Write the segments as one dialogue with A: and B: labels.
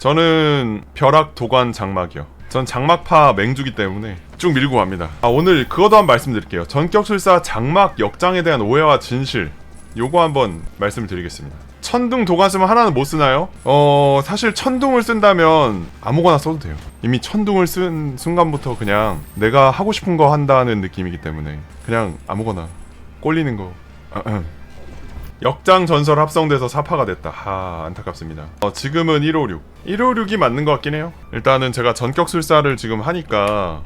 A: 저는 벼락 도관 장막이요. 전 장막파 맹주기 때문에 쭉 밀고 갑니다. 아 오늘 그것도 한번 말씀드릴게요. 전격술사 장막 역장에 대한 오해와 진실 요거 한번 말씀을 드리겠습니다. 천둥 도관 쓰면 하나는 못 쓰나요? 어 사실 천둥을 쓴다면 아무거나 써도 돼요. 이미 천둥을 쓴 순간부터 그냥 내가 하고 싶은 거 한다는 느낌이기 때문에 그냥 아무거나 꼴리는 거. 역장 전설 합성돼서 사파가 됐다. 하 안타깝습니다. 어, 지금은 156. 156이 맞는 것 같긴 해요. 일단은 제가 전격 술사를 지금 하니까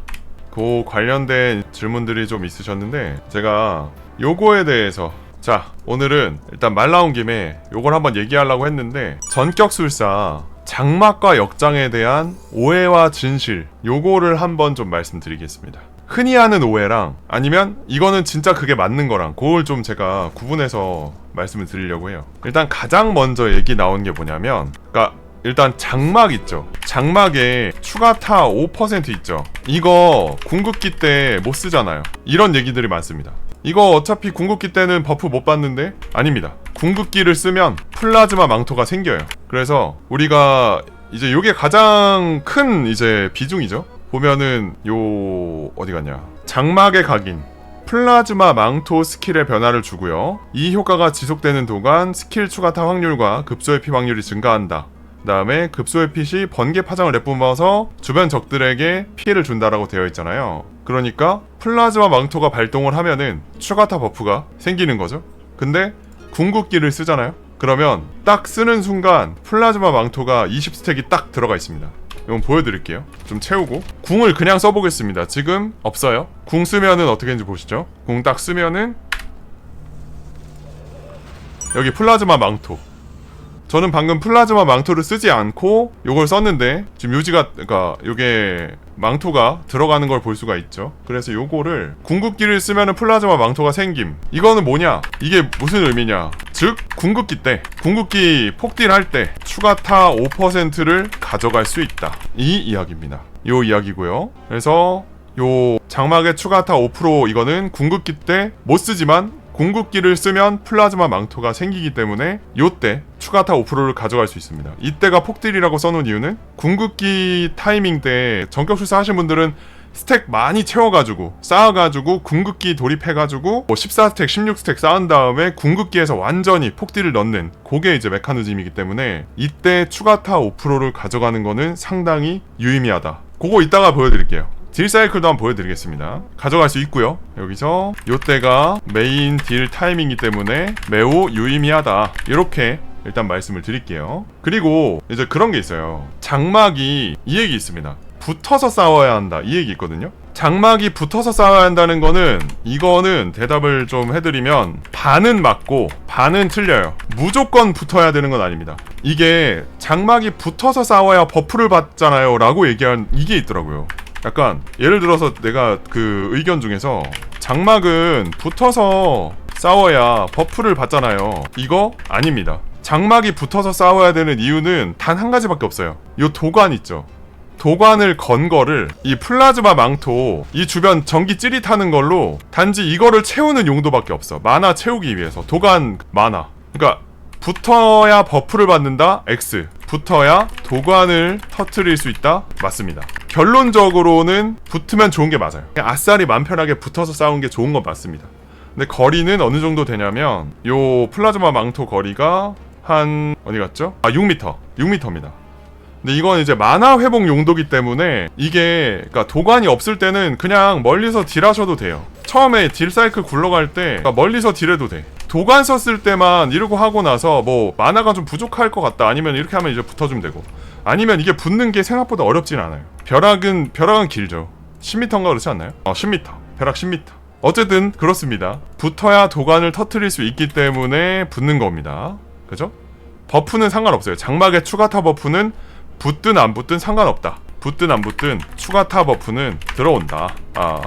A: 그 관련된 질문들이 좀 있으셨는데 제가 요거에 대해서 자 오늘은 일단 말 나온 김에 요걸 한번 얘기하려고 했는데 전격 술사 장막과 역장에 대한 오해와 진실 요거를 한번 좀 말씀드리겠습니다. 흔히 하는 오해랑 아니면 이거는 진짜 그게 맞는 거랑 그걸 좀 제가 구분해서 말씀을 드리려고 해요. 일단 가장 먼저 얘기 나온 게 뭐냐면 그러니까 일단 장막 있죠. 장막에 추가타 5% 있죠. 이거 궁극기 때 못 쓰잖아요. 이런 얘기들이 많습니다. 이거 어차피 궁극기 때는 버프 못 받는데 아닙니다. 궁극기를 쓰면 플라즈마 망토가 생겨요. 그래서 우리가 이제 요게 가장 큰 이제 비중이죠. 보면은 요 어디 갔냐? 장막의 각인 플라즈마 망토 스킬의 변화를 주고요. 이 효과가 지속되는 동안 스킬 추가 타 확률과 급소 회피 확률이 증가한다. 다음에 급소 회피 시 번개 파장을 내뿜어서 주변 적들에게 피해를 준다라고 되어 있잖아요. 그러니까 플라즈마 망토가 발동을 하면은 추가타 버프가 생기는 거죠. 근데 궁극기를 쓰잖아요. 그러면 딱 쓰는 순간 플라즈마 망토가 20스택이 딱 들어가 있습니다. 이건 보여드릴게요. 좀 채우고 궁을 그냥 써보겠습니다. 지금 없어요. 궁 쓰면은 어떻게 되는지 보시죠. 궁 딱 쓰면은 여기 플라즈마 망토. 저는 방금 플라즈마 망토를 쓰지 않고 요걸 썼는데 지금 요지가 그러니까 요게 망토가 들어가는 걸 볼 수가 있죠. 그래서 요거를 궁극기를 쓰면은 플라즈마 망토가 생김. 이거는 뭐냐? 이게 무슨 의미냐? 즉 궁극기 때 궁극기 폭딜 할 때 추가타 5%를 가져갈 수 있다. 이 이야기입니다. 요 이야기고요. 그래서 요 장막의 추가타 5% 이거는 궁극기 때 못 쓰지만 궁극기를 쓰면 플라즈마 망토가 생기기 때문에 요때 추가타 5%를 가져갈 수 있습니다. 이때가 폭딜이라고 써놓은 이유는 궁극기 타이밍 때 전격술사 하신 분들은 스택 많이 채워가지고 쌓아가지고 궁극기 돌입해가지고 뭐 14스택, 16스택 쌓은 다음에 궁극기에서 완전히 폭딜을 넣는 그게 이제 메커니즘이기 때문에 이때 추가타 5%를 가져가는 거는 상당히 유의미하다. 그거 이따가 보여드릴게요. 딜 사이클도 한번 보여드리겠습니다. 가져갈 수 있고요. 여기서 요때가 메인 딜 타이밍이기 때문에 매우 유의미하다. 이렇게 일단 말씀을 드릴게요. 그리고 이제 그런 게 있어요. 장막이 이 얘기 있습니다. 붙어서 싸워야 한다. 이 얘기 있거든요. 장막이 붙어서 싸워야 한다는 거는 이거는 대답을 좀 해드리면 반은 맞고 반은 틀려요. 무조건 붙어야 되는 건 아닙니다. 이게 장막이 붙어서 싸워야 버프를 받잖아요. 라고 얘기한 이게 있더라고요. 약간 예를 들어서 내가 그 의견 중에서 장막은 붙어서 싸워야 버프를 받잖아요. 이거 아닙니다. 장막이 붙어서 싸워야 되는 이유는 단 한 가지밖에 없어요. 요 도관 있죠. 도관을 건 거를 이 플라즈마 망토 이 주변 전기 찌릿하는 걸로 단지 이거를 채우는 용도밖에 없어. 만화 채우기 위해서 도관 만화. 그러니까 붙어야 버프를 받는다. X. 붙어야 도관을 터트릴 수 있다. 맞습니다. 결론적으로는 붙으면 좋은 게 맞아요. 아싸리 맘 편하게 붙어서 싸운 게 좋은 건 맞습니다. 근데 거리는 어느 정도 되냐면 요 플라즈마 망토 거리가 한 어디 갔죠? 아 6m. 6m입니다. 근데 이건 이제 만화 회복 용도기 때문에 이게 그러니까 도관이 없을 때는 그냥 멀리서 딜하셔도 돼요. 처음에 딜 사이클 굴러갈 때 그러니까 멀리서 딜해도 돼. 도관 썼을 때만 이러고 하고 나서 뭐 만화가 좀 부족할 것 같다 아니면 이렇게 하면 이제 붙어주면 되고 아니면 이게 붙는 게 생각보다 어렵진 않아요. 벼락은 벼락은 길죠. 10m인가 그렇지 않나요? 어 10m. 벼락 10m. 어쨌든 그렇습니다. 붙어야 도관을 터트릴 수 있기 때문에 붙는 겁니다. 그죠? 버프는 상관없어요. 장막의 추가타 버프는 붙든 안 붙든 상관없다. 붙든 안 붙든 추가타 버프는 들어온다. 아,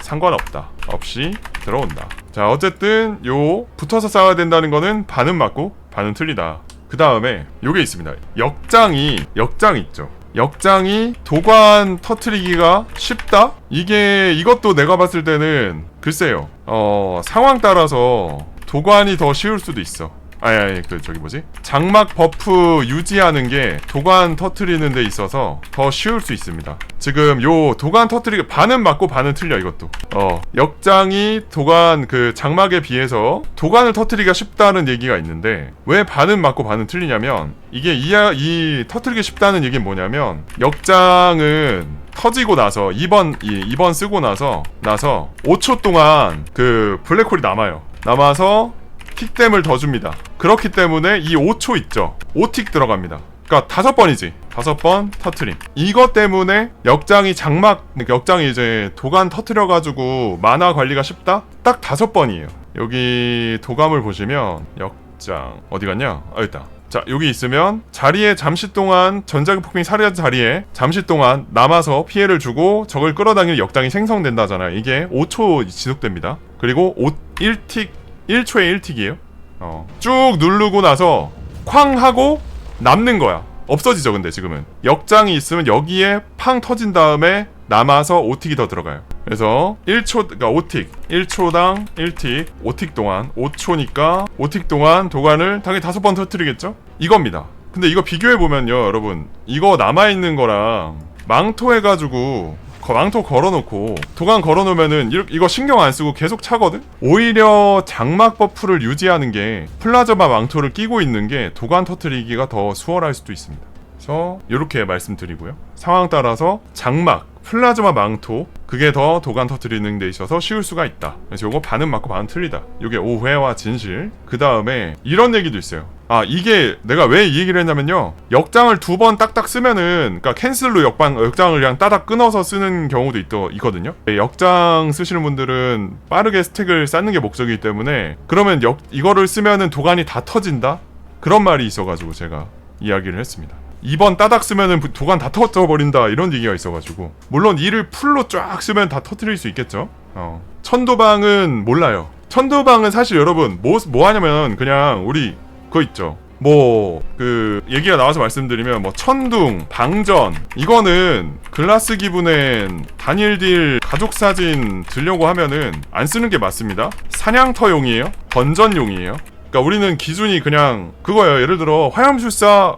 A: 상관없다. 없이 들어온다. 자, 어쨌든 요 붙어서 싸워야 된다는 거는 반은 맞고 반은 틀리다. 그 다음에 요게 있습니다. 역장이 역장 있죠. 역장이 도관 터트리기가 쉽다? 이게 이것도 내가 봤을 때는 글쎄요. 어, 상황 따라서 도관이 더 쉬울 수도 있어. 아니 아니 그 저기 뭐지? 장막 버프 유지하는 게 도관 터트리는 데 있어서 더 쉬울 수 있습니다. 지금 요 도관 터트리기 반은 맞고 반은 틀려 이것도. 어 역장이 도관 그 장막에 비해서 도관을 터트리기가 쉽다는 얘기가 있는데 왜 반은 맞고 반은 틀리냐면 이게 이, 이 터트리기 쉽다는 얘기는 뭐냐면 역장은 터지고 나서 2번 이 2번 쓰고 나서 나서 5초 동안 그 블랙홀이 남아요. 남아서 틱댐을 더 줍니다. 그렇기 때문에 이 5초 있죠. 5틱 들어갑니다. 그러니까 다섯 번이지. 다섯 번 터트림. 이것 때문에 역장이 장막 그러니까 역장이 이제 도관 터트려 가지고 만화 관리가 쉽다? 딱 다섯 번이에요. 여기 도감을 보시면 역장 어디 갔냐? 아 있다. 자 여기 있으면 자리에 잠시 동안 전자기 폭풍이 사려진 자리에 잠시 동안 남아서 피해를 주고 적을 끌어당기는 역장이 생성된다잖아요 이게 5초 지속됩니다 그리고 5, 1틱 1초에 1틱이에요. 어. 쭉 누르고 나서 쾅 하고 남는 거야. 없어지죠 근데 지금은. 역장이 있으면 여기에 팡 터진 다음에 남아서 5틱이 더 들어가요. 그래서 1초 그러니까 5틱. 1초당 1틱. 5틱 동안. 5초니까 5틱 동안 도관을 당연히 다섯 번 터트리겠죠? 이겁니다. 근데 이거 비교해 보면요 여러분. 이거 남아 있는 거랑 망토 해가지고 거- 망토 걸어놓고 도관 걸어놓으면은 이- 이거 신경 안 쓰고 계속 차거든 오히려 장막 버프를 유지하는 게 플라즈마 망토를 끼고 있는 게 도관 터트리기가 더 수월할 수도 있습니다 그래서 이렇게 말씀드리고요. 상황 따라서 장막, 플라즈마 망토 그게 더 도관 터트리는 데 있어서 쉬울 수가 있다. 그래서 요거 반은 맞고 반은 틀리다. 요게 오해와 진실. 그 다음에 이런 얘기도 있어요. 아 이게 내가 왜 이 얘기를 했냐면요. 역장을 두 번 딱딱 쓰면은 그러니까 캔슬로 역방 역장을 그냥 따닥 끊어서 쓰는 경우도 있, 있거든요. 네, 역장 쓰시는 분들은 빠르게 스택을 쌓는 게 목적이기 때문에 그러면 역 이거를 쓰면은 도관이 다 터진다. 그런 말이 있어가지고 제가 이야기를 했습니다. 2번 따닥 쓰면은 부- 도관 다 터져 버린다 이런 얘기가 있어가지고. 물론 이를 풀로 쫙 쓰면 다 터트릴 수 있겠죠? 어. 천도방은 몰라요. 천도방은 사실 여러분 뭐, 뭐 하냐면 그냥 우리 그거 있죠. 뭐 그 얘기가 나와서 말씀드리면 뭐 천둥 방전 이거는 글라스 기분엔 다니엘딜 가족 사진 들려고 하면은 안 쓰는 게 맞습니다. 사냥터용이에요? 번전용이에요? 그러니까 우리는 기준이 그냥 그거예요. 예를 들어 화염술사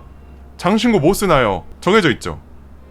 A: 장신구 못 쓰나요? 정해져 있죠.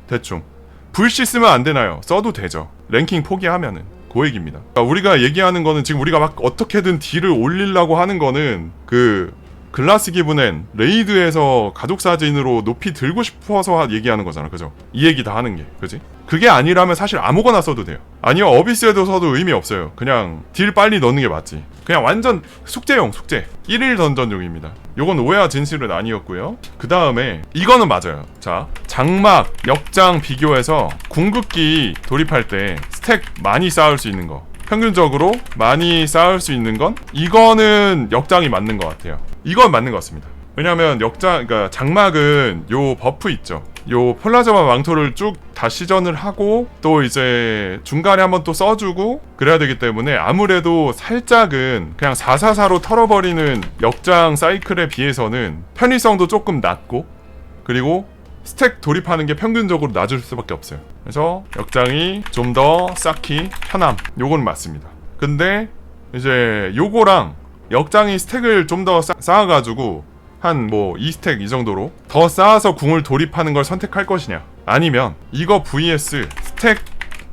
A: 대충. 불씨 쓰면 안 되나요? 써도 되죠. 랭킹 포기하면은. 그 얘기입니다. 그러니까 우리가 얘기하는 거는 지금 우리가 막 어떻게든 딜을 올리려고 하는 거는 그 글라스 기분엔 레이드에서 가족 사진으로 높이 들고 싶어서 하- 얘기하는 거잖아. 그죠? 이 얘기 다 하는 게. 그지? 그게 아니라면 사실 아무거나 써도 돼요. 아니요, 어비스에도 써도 의미 없어요. 그냥 딜 빨리 넣는 게 맞지. 그냥 완전 숙제용, 숙제. 1일 던전용입니다. 요건 오해와 진실은 아니었고요. 그 다음에 이거는 맞아요. 자, 장막, 역장 비교해서 궁극기 돌입할 때 스택 많이 쌓을 수 있는 거. 평균적으로 많이 쌓을 수 있는 건 이거는 역장이 맞는 것 같아요. 이건 맞는 것 같습니다. 왜냐면 역장, 그러니까 장막은 요 버프 있죠. 요 폴라저마 망토를 쭉 다 시전을 하고 또 이제 중간에 한번 또 써주고 그래야 되기 때문에 아무래도 살짝은 그냥 444로 털어버리는 역장 사이클에 비해서는 편의성도 조금 낮고 그리고 스택 돌입하는 게 평균적으로 낮을 수밖에 없어요. 그래서 역장이 좀 더 쌓기 편함. 요건 맞습니다. 근데 이제 요거랑 역장이 스택을 좀 더 쌓아가지고 한 뭐 2스택 이 정도로 더 쌓아서 궁을 돌입하는 걸 선택할 것이냐 아니면 이거 vs 스택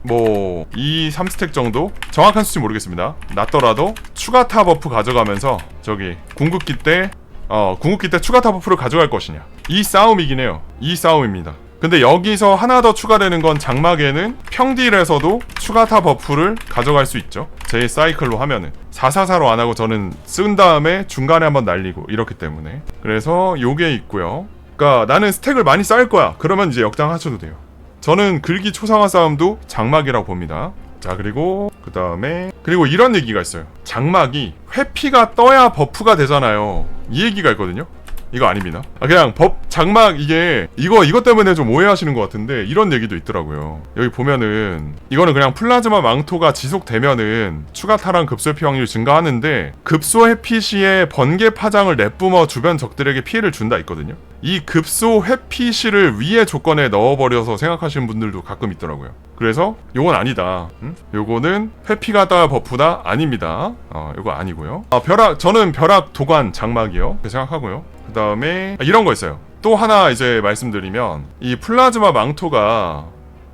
A: 뭐 2, 3스택 정도 정확한 수치 모르겠습니다 낮더라도 추가 타 버프 가져가면서 저기 궁극기 때 어, 궁극기 때 추가 타 버프를 가져갈 것이냐. 이 싸움이긴 해요. 이 싸움입니다. 근데 여기서 하나 더 추가되는 건 장막에는 평딜에서도 추가 타 버프를 가져갈 수 있죠. 제 사이클로 하면은. 444로 안 하고 저는 쓴 다음에 중간에 한번 날리고 이렇기 때문에. 그래서 요게 있고요. 그러니까 나는 스택을 많이 쌓을 거야. 그러면 이제 역장 하셔도 돼요. 저는 글기 초상화 싸움도 장막이라고 봅니다. 자 그리고 그 다음에 그리고 이런 얘기가 있어요. 장막이 회피가 떠야 버프가 되잖아요. 이 얘기가 있거든요. 이거 아닙니다. 아, 그냥 법 장막 이게 이거 이것 때문에 좀 오해하시는 것 같은데 이런 얘기도 있더라고요. 여기 보면은 이거는 그냥 플라즈마 망토가 지속되면은 추가 타랑 급소 회피 확률이 증가하는데 급소 회피 시에 번개 파장을 내뿜어 주변 적들에게 피해를 준다 있거든요. 이 급소 회피 시를 위에 조건에 넣어버려서 생각하시는 분들도 가끔 있더라고요. 그래서 요건 아니다. 음? 요거는 회피가다 버프다 아닙니다. 어, 요거 아니고요. 아, 벼락 저는 벼락 도관 장막이요. 생각하고요. 그 다음에 이런 거 있어요. 또 하나 이제 말씀드리면 이 플라즈마 망토가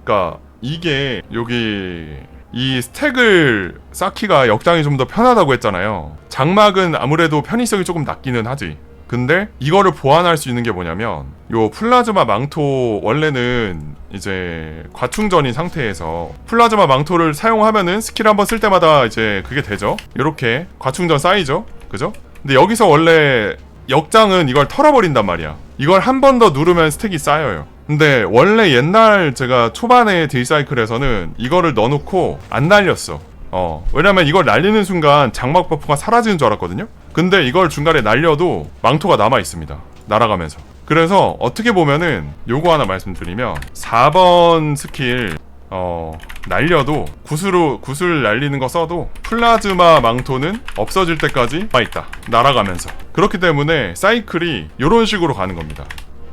A: 그러니까 이게 여기 이 스택을 쌓기가 역장이 좀 더 편하다고 했잖아요. 장막은 아무래도 편의성이 조금 낮기는 하지. 근데 이거를 보완할 수 있는 게 뭐냐면 요 플라즈마 망토 원래는 이제 과충전인 상태에서 플라즈마 망토를 사용하면은 스킬 한번 쓸 때마다 이제 그게 되죠. 이렇게 과충전 쌓이죠. 그죠? 근데 여기서 원래 역장은 이걸 털어버린단 말이야. 이걸 한 번 더 누르면 스택이 쌓여요. 근데 원래 옛날 제가 초반에 딜사이클에서는 이거를 넣어놓고 안 날렸어. 어, 왜냐면 이걸 날리는 순간 장막 버프가 사라지는 줄 알았거든요? 근데 이걸 중간에 날려도 망토가 남아 있습니다. 날아가면서. 그래서 어떻게 보면은 요거 하나 말씀드리면 4번 스킬 어 날려도 구슬로 구슬 날리는 거 써도 플라즈마 망토는 없어질 때까지 와 있다. 날아가면서. 그렇기 때문에 사이클이 이런 식으로 가는 겁니다.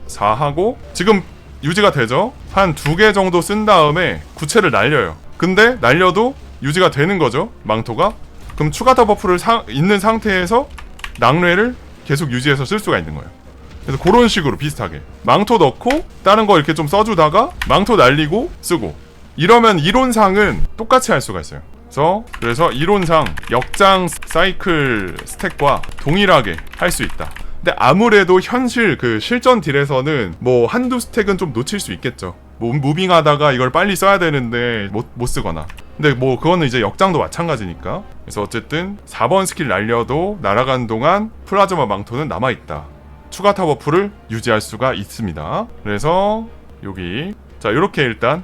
A: 4하고 지금 유지가 되죠? 한 두 개 정도 쓴 다음에 구체를 날려요. 근데 날려도 유지가 되는 거죠? 망토가 그럼 추가 더 버프를 사, 있는 상태에서 낙뢰를 계속 유지해서 쓸 수가 있는 거예요 그래서 그런 식으로 비슷하게 망토 넣고 다른 거 이렇게 좀 써주다가 망토 날리고 쓰고 이러면 이론상은 똑같이 할 수가 있어요. 그래서 그래서 이론상 역장 사이클 스택과 동일하게 할 수 있다. 근데 아무래도 현실 그 실전 딜에서는 뭐 한두 스택은 좀 놓칠 수 있겠죠. 뭐 무빙하다가 이걸 빨리 써야 되는데 못, 못 쓰거나. 근데 뭐 그거는 이제 역장도 마찬가지니까. 그래서 어쨌든 4번 스킬 날려도 날아간 동안 플라즈마 망토는 남아 있다. 추가 타버프를 유지할 수가 있습니다. 그래서 여기 자 이렇게 일단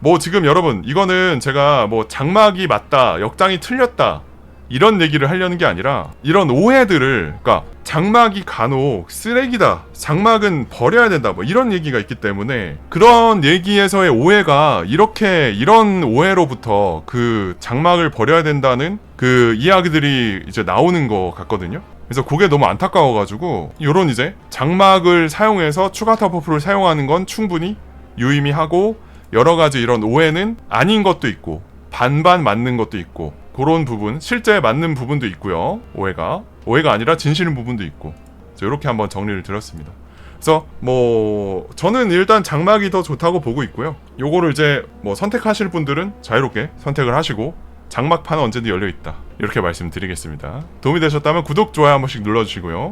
A: 뭐 지금 여러분 이거는 제가 뭐 장막이 맞다 역장이 틀렸다 이런 얘기를 하려는 게 아니라 이런 오해들을 그러니까 장막이 간혹 쓰레기다 장막은 버려야 된다 뭐 이런 얘기가 있기 때문에 그런 얘기에서의 오해가 이렇게 이런 오해로부터 그 장막을 버려야 된다는 그 이야기들이 이제 나오는 것 같거든요. 그래서 그게 너무 안타까워가지고 요런 이제 장막을 사용해서 추가 타버프를 사용하는 건 충분히 유의미하고 여러 가지 이런 오해는 아닌 것도 있고 반반 맞는 것도 있고 그런 부분 실제 맞는 부분도 있고요. 오해가 오해가 아니라 진실인 부분도 있고. 이렇게 한번 정리를 드렸습니다. 그래서 뭐 저는 일단 장막이 더 좋다고 보고 있고요. 요거를 이제 뭐 선택하실 분들은 자유롭게 선택을 하시고 장막판은 언제든 열려 있다. 이렇게 말씀드리겠습니다. 도움이 되셨다면 구독 좋아요 한 번씩 눌러주시고요